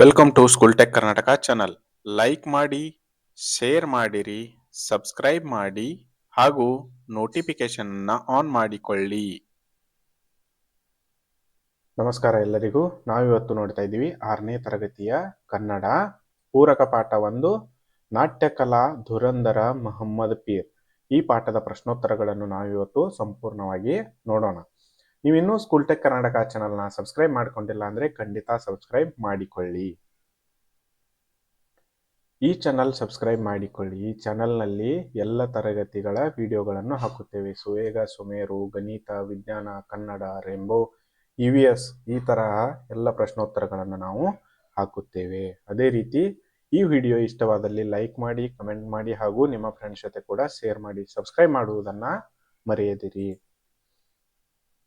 Welcome to school tech Karnataka channel like ಮಾಡಿ share ಮಾಡಿರಿ subscribe ಮಾಡಿ, ಹಾಗೂ ನೋಟಿಫಿಕೇಶನ್ ಆನ್ ಮಾಡಿಕೊಳ್ಳಿ. ನಮಸ್ಕಾರ ಎಲ್ಲರಿಗೂ. ನಾವಿವತ್ತು ನೋಡ್ತಾ ಇದ್ದೀವಿ ಆರನೇ ತರಗತಿಯ ಕನ್ನಡ ಪೂರಕ ಪಾಠ ಒಂದು ನಾಟ್ಯಕಲಾ ಧುರಂಧರ ಮೊಹಮ್ಮದ್ ಪೀರ್. ಈ ಪಾಠದ ಪ್ರಶ್ನೋತ್ತರಗಳನ್ನು ನಾವಿವತ್ತು ಸಂಪೂರ್ಣವಾಗಿ ನೋಡೋಣ. ನೀವಿನ್ನೂ ಸ್ಕೂಲ್ ಟೆಕ್ ಕರ್ನಾಟಕ ಚಾನಲ್ನ ಸಬ್ಸ್ಕ್ರೈಬ್ ಮಾಡ್ಕೊಂಡಿಲ್ಲ ಅಂದರೆ ಖಂಡಿತ ಸಬ್ಸ್ಕ್ರೈಬ್ ಮಾಡಿಕೊಳ್ಳಿ. ಈ ಚಾನಲ್ ಸಬ್ಸ್ಕ್ರೈಬ್ ಮಾಡಿಕೊಳ್ಳಿ. ಈ ಚಾನಲ್ನಲ್ಲಿ ಎಲ್ಲ ತರಗತಿಗಳ ವಿಡಿಯೋಗಳನ್ನು ಹಾಕುತ್ತೇವೆ. ಸುವೇಗ, ಸುಮೇರು, ಗಣಿತ, ವಿಜ್ಞಾನ, Kannada rainbow E V S ಈ ತರಹ ಎಲ್ಲ ಪ್ರಶ್ನೋತ್ತರಗಳನ್ನು ನಾವು ಹಾಕುತ್ತೇವೆ. ಅದೇ ರೀತಿ ಈ ವಿಡಿಯೋ ಇಷ್ಟವಾದಲ್ಲಿ ಲೈಕ್ ಮಾಡಿ ಕಮೆಂಟ್ ಮಾಡಿ ಹಾಗೂ ನಿಮ್ಮ ಫ್ರೆಂಡ್ಸ್ ಜೊತೆ ಕೂಡ ಶೇರ್ ಮಾಡಿ ಸಬ್ಸ್ಕ್ರೈಬ್ ಮಾಡುವುದನ್ನು ಮರೆಯದಿರಿ.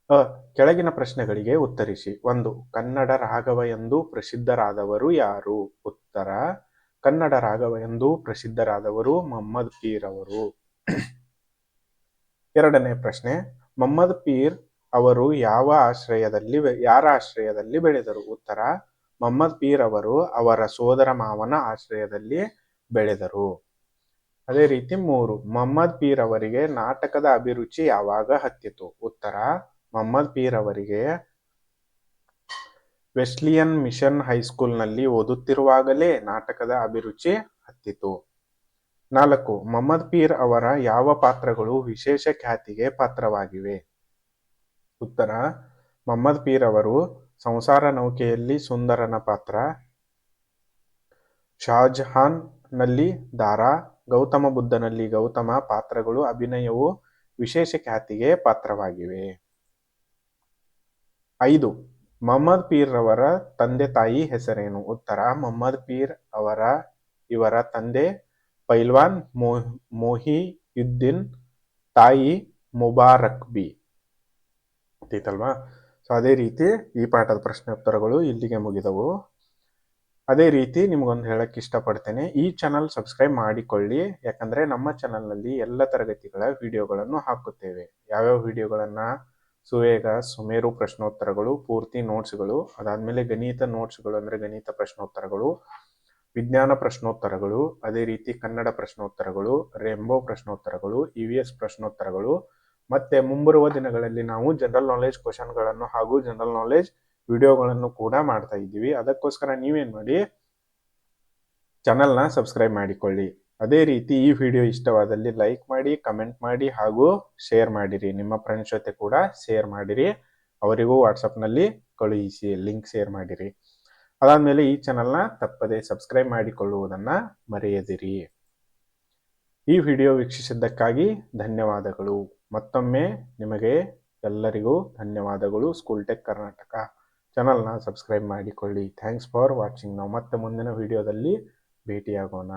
ಅ, ಕೆಳಗಿನ ಪ್ರಶ್ನೆಗಳಿಗೆ ಉತ್ತರಿಸಿ. ಒಂದು, ಕನ್ನಡ ರಾಘವ ಎಂದು ಪ್ರಸಿದ್ಧರಾದವರು ಯಾರು? ಉತ್ತರ, ಕನ್ನಡ ರಾಘವ ಎಂದು ಪ್ರಸಿದ್ಧರಾದವರು ಮೊಹಮ್ಮದ್ ಪೀರ್ ಅವರು. ಎರಡನೇ ಪ್ರಶ್ನೆ, ಮೊಹಮ್ಮದ್ ಪೀರ್ ಅವರು ಯಾವ ಆಶ್ರಯದಲ್ಲಿ ಯಾರ ಆಶ್ರಯದಲ್ಲಿ ಬೆಳೆದರು? ಉತ್ತರ, ಮೊಹಮ್ಮದ್ ಪೀರ್ ಅವರು ಅವರ ಸೋದರ ಮಾವನ ಆಶ್ರಯದಲ್ಲಿ ಬೆಳೆದರು. ಅದೇ ರೀತಿ ಮೂರು, ಮೊಹಮ್ಮದ್ ಪೀರ್ ಅವರಿಗೆ ನಾಟಕದ ಅಭಿರುಚಿ ಯಾವಾಗ ಹತ್ತಿತು? ಉತ್ತರ ಮೊಹಮ್ಮದ್ ಪೀರ್ ಅವರಿಗೆ ವೆಸ್ಲಿಯನ್ ಮಿಷನ್ ಹೈಸ್ಕೂಲ್ನಲ್ಲಿ ಓದುತ್ತಿರುವಾಗಲೇ ನಾಟಕದ ಅಭಿರುಚಿ ಹತ್ತಿತು. ನಾಲ್ಕು, ಮೊಹಮ್ಮದ್ ಪೀರ್ ಅವರ ಯಾವ ಪಾತ್ರಗಳು ವಿಶೇಷ ಖ್ಯಾತಿಗೆ ಪಾತ್ರವಾಗಿವೆ? ಉತ್ತರ, ಮೊಹಮ್ಮದ್ ಪೀರ್ ಅವರು ಸಂಸಾರ ನೌಕೆಯಲ್ಲಿ ಸುಂದರನ ಪಾತ್ರ ಶಾಜಹಾನ್ನಲ್ಲಿ ದಾರಾ, ಗೌತಮ ಬುದ್ಧನಲ್ಲಿ ಗೌತಮ ಪಾತ್ರಗಳು ಅಭಿನಯವು ವಿಶೇಷ ಖ್ಯಾತಿಗೆ ಪಾತ್ರವಾಗಿವೆ. ಐದು, ಮೊಹಮ್ಮದ್ ಪೀರ್ ರವರ ತಂದೆ ತಾಯಿ ಹೆಸರೇನು? ಉತ್ತರ, ಮೊಹಮ್ಮದ್ ಪೀರ್ ಅವರ, ಇವರ ತಂದೆ ಪೈಲ್ವಾನ್ ಮೊಹಿಯುದ್ದೀನ್, ತಾಯಿ ಮುಬಾರಕ್ ಬಿ. ಗೊತ್ತೈತಲ್ವಾ ಸೊ ಅದೇ ರೀತಿ ಈ ಪಾಠದ ಪ್ರಶ್ನೆ ಉತ್ತರಗಳು ಇಲ್ಲಿಗೆ ಮುಗಿದವು. ಅದೇ ರೀತಿ ನಿಮಗೊಂದು ಹೇಳಕ್ಕೆ ಇಷ್ಟಪಡ್ತೇನೆ, ಈ ಚಾನಲ್ ಸಬ್ಸ್ಕ್ರೈಬ್ ಮಾಡಿಕೊಳ್ಳಿ, ಯಾಕಂದ್ರೆ ನಮ್ಮ ಚಾನಲ್ನಲ್ಲಿ ಎಲ್ಲ ತರಗತಿಗಳ ವಿಡಿಯೋಗಳನ್ನು ಹಾಕುತ್ತೇವೆ. ಯಾವ್ಯಾವ ವಿಡಿಯೋಗಳನ್ನ ಸುವೇಗ, ಸುಮೇರು ಪ್ರಶ್ನೋತ್ತರಗಳು, ಪೂರ್ತಿ ನೋಟ್ಸ್ಗಳು, ಅದಾದಮೇಲೆ ಗಣಿತ ನೋಟ್ಸ್ಗಳು ಅಂದ್ರೆ ಗಣಿತ ಪ್ರಶ್ನೋತ್ತರಗಳು, ವಿಜ್ಞಾನ ಪ್ರಶ್ನೋತ್ತರಗಳು, ಅದೇ ರೀತಿ ಕನ್ನಡ ಪ್ರಶ್ನೋತ್ತರಗಳು, ರೆಂಬೋ ಪ್ರಶ್ನೋತ್ತರಗಳು ಇ ವಿ ಎಸ್ ಪ್ರಶ್ನೋತ್ತರಗಳು, ಮತ್ತೆ ಮುಂಬರುವ ದಿನಗಳಲ್ಲಿ ನಾವು ಜನರಲ್ ನಾಲೆಜ್ ಕ್ವಶನ್ಗಳನ್ನು ಹಾಗೂ ಜನರಲ್ ನಾಲೆಜ್ ವಿಡಿಯೋಗಳನ್ನು ಕೂಡ ಮಾಡ್ತಾ ಇದ್ದೀವಿ. ಅದಕ್ಕೋಸ್ಕರ ನೀವೇನು ಮಾಡಿ ಚಾನಲ್ನ ಸಬ್ಸ್ಕ್ರೈಬ್ ಮಾಡಿಕೊಳ್ಳಿ. ಅದೇ ರೀತಿ ಈ ವಿಡಿಯೋ ಇಷ್ಟವಾದಲ್ಲಿ ಲೈಕ್ ಮಾಡಿ ಕಮೆಂಟ್ ಮಾಡಿ ಹಾಗೂ ಶೇರ್ ಮಾಡಿರಿ. ನಿಮ್ಮ ಫ್ರೆಂಡ್ಸ್ ಜೊತೆ ಕೂಡ ಶೇರ್ ಮಾಡಿರಿ. ಅವರಿಗೂ ವಾಟ್ಸಪ್ನಲ್ಲಿ ಕಳುಹಿಸಿ ಲಿಂಕ್ ಶೇರ್ ಮಾಡಿರಿ. ಅದಾದಮೇಲೆ ಈ ಚಾನಲ್ನ ತಪ್ಪದೇ ಸಬ್ಸ್ಕ್ರೈಬ್ ಮಾಡಿಕೊಳ್ಳುವುದನ್ನು ಮರೆಯದಿರಿ. ಈ ವಿಡಿಯೋ ವೀಕ್ಷಿಸಿದ್ದಕ್ಕಾಗಿ ಧನ್ಯವಾದಗಳು. ಮತ್ತೊಮ್ಮೆ ನಿಮಗೆ ಎಲ್ಲರಿಗೂ ಧನ್ಯವಾದಗಳು. ಸ್ಕೂಲ್ ಟೆಕ್ ಕರ್ನಾಟಕ ಚಾನಲ್ನ ಸಬ್ಸ್ಕ್ರೈಬ್ ಮಾಡಿಕೊಳ್ಳಿ. ಥ್ಯಾಂಕ್ಸ್ ಫಾರ್ ವಾಚಿಂಗ್ ನಾವು ಮತ್ತೆ ಮುಂದಿನ ವಿಡಿಯೋದಲ್ಲಿ ಭೇಟಿಯಾಗೋಣ.